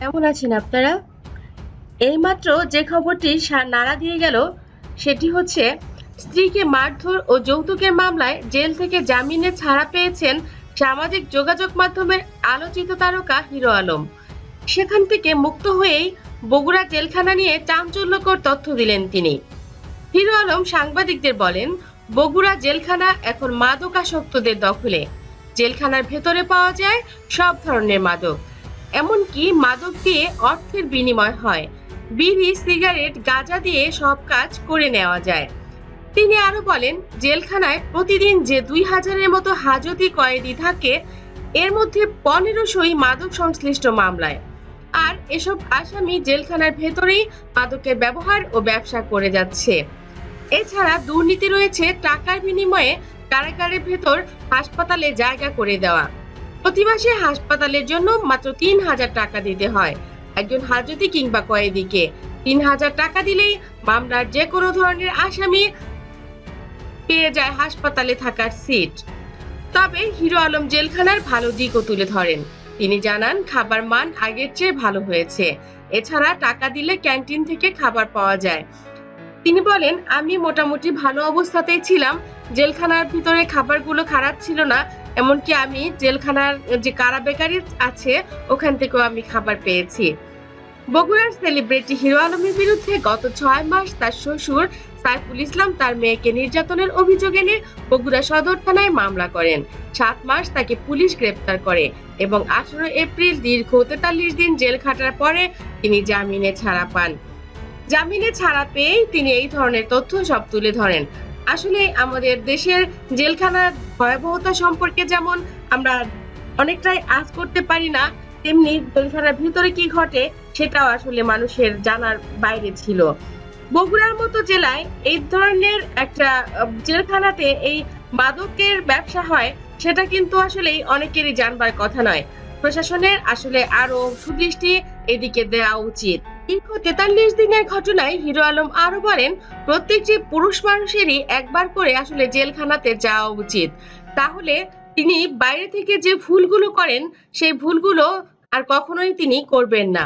কেমন আছেন আপনারা? এইমাত্র যে খবরটি নাড়া দিয়ে গেল, সেটি হচ্ছে স্ত্রীকে মারধর ও যৌতুকের মামলায় জেল থেকে জামিনে ছাড়া পেয়েছেন সামাজিক যোগাযোগ মাধ্যমের আলোচিত তারকা হিরো আলম। সেখান থেকে মুক্ত হয়েই বগুড়া জেলখানা নিয়ে চাঞ্চল্যকর তথ্য দিলেন তিনি। হিরো আলম সাংবাদিকদের বলেন, বগুড়া জেলখানা এখন মাদকাসক্তদের দখলে। জেলখানার ভেতরে পাওয়া যায় সব ধরনের মাদক। এমনকি মাদক দিয়ে অর্থের বিনিময় হয়। বিড়ি, সিগারেট, গাঁজা দিয়ে সব কাজ করে নেওয়া যায়। তিনি আরও বলেন, জেলখানায় প্রতিদিন যে দুই হাজারের মতো হাজতি কয়েদি থাকে, এর মধ্যে পনেরোশোই মাদক সংশ্লিষ্ট মামলায়। আর এসব আসামি জেলখানার ভেতরেই মাদকের ব্যবহার ও ব্যবসা করে যাচ্ছে। এছাড়া দুর্নীতি রয়েছে টাকার বিনিময়ে কারাগারের ভেতর হাসপাতালে জায়গা করে দেওয়া। প্রতি মাসে হাসপাতালের জন্য মাত্র তিন হাজার টাকা দিতে হয়। একজন হাজতি কিংবা কয়েদিকে। তিন হাজার টাকা দিলেই মামলার যে কোনো ধরনের আসামি পেয়ে যায় হাসপাতালে থাকার সিট। তবে হিরো আলম জেলখানার ভালো দিকও তুলে ধরেন। তিনি জানান, খাবার মান আগের চেয়ে ভালো হয়েছে। এছাড়া টাকা দিলে ক্যান্টিন থেকে খাবার পাওয়া যায়। তিনি বলেন, আমি মোটামুটি ভালো অবস্থাতেই ছিলাম। জেলখানার ভিতরে খাবারগুলো খারাপ ছিল না এমনকি আমি জেলখানার যে কারা বেকারি আছে, ওখান থেকেও আমি খাবার পেয়েছি। বগুড়ার সেলিব্রিটি হিরো আলমের বিরুদ্ধে গত ছয় মাস তার শ্বশুর সাইফুল ইসলাম তার মেয়েকে নির্যাতনের অভিযোগ এনে বগুড়া সদর থানায় মামলা করেন। সাত মাস তাকে পুলিশ গ্রেপ্তার করে এবং আঠারো এপ্রিল দীর্ঘ তেতাল্লিশ দিন জেল খাটার পরে তিনি জামিনে ছাড়া পান। জামিনে ছাড়া পেয়েই তিনি এই ধরনের তথ্য সব তুলে ধরেন। আসলে আমাদের দেশের জেলখানার ভয়াবহতা সম্পর্কে যেমন আমরা অনেকটাই আজ করতে পারি না, তেমনি জেলখানার ভিতরে কি ঘটে সেটাও আসলে মানুষের জানার বাইরে ছিল। বগুড়ার মতো জেলায় এই ধরনের একটা জেলখানাতে এই মাদকের ব্যবসা হয়, সেটা কিন্তু আসলে অনেকেরই জানবার কথা নয়। প্রশাসনের আসলে আরও সুদৃষ্টি এদিকে দেওয়া উচিত। দীর্ঘ তেতাল্লিশ দিনের ঘটনায় হিরো আলম আরও বলেন প্রত্যেকটি পুরুষ মানুষেরই একবার করে আসলে জেলখানাতে যাওয়া উচিত। তাহলে তিনি বাইরে থেকে যে ভুলগুলো করেন, সেই ভুলগুলো আর কখনোই তিনি করবেন না।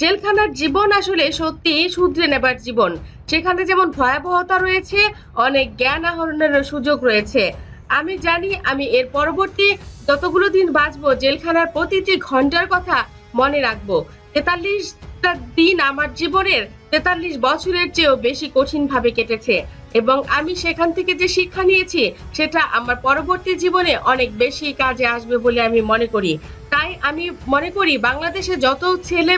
জেলখানার জীবন আসলে সত্যি শুধরে নেবার জীবন। সেখানে যেমন ভয়াবহতা রয়েছে, অনেক জ্ঞান আহরণের সুযোগ রয়েছে। আমি জানি আমি এর পরবর্তী যতগুলো দিন বাঁচবো, জেলখানার প্রতিটি ঘণ্টার কথা মনে রাখব। তেতাল্লিশটা দিন আমার জীবনের তেতাল্লিশ বছরের চেয়েও বেশি কঠিন ভাবে কেটেছে। এবং আমি সেখান থেকে যে শিক্ষা নিয়েছি, সেটা আমার পরবর্তী জীবনে অনেক বেশি কাজে আসবে বলে আমি মনে করি। তাই আমি মনে করি, বাংলাদেশে যত ছেলে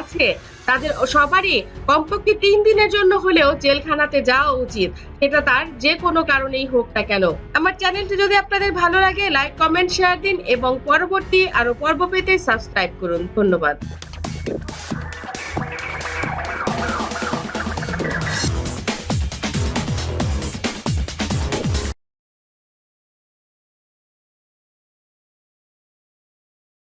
আছে, তাদের সবারই কমপক্ষে তিন দিনের জন্য হলেও জেলখানাতে যাওয়া উচিত। সেটা তার যে কোনো কারণেই হোক না কেন। আমার চ্যানেলটি যদি আপনাদের ভালো লাগে, লাইক, কমেন্ট, শেয়ার দিন এবং পরবর্তী আরও পর্ব পেতে সাবস্ক্রাইব করুন। ধন্যবাদ।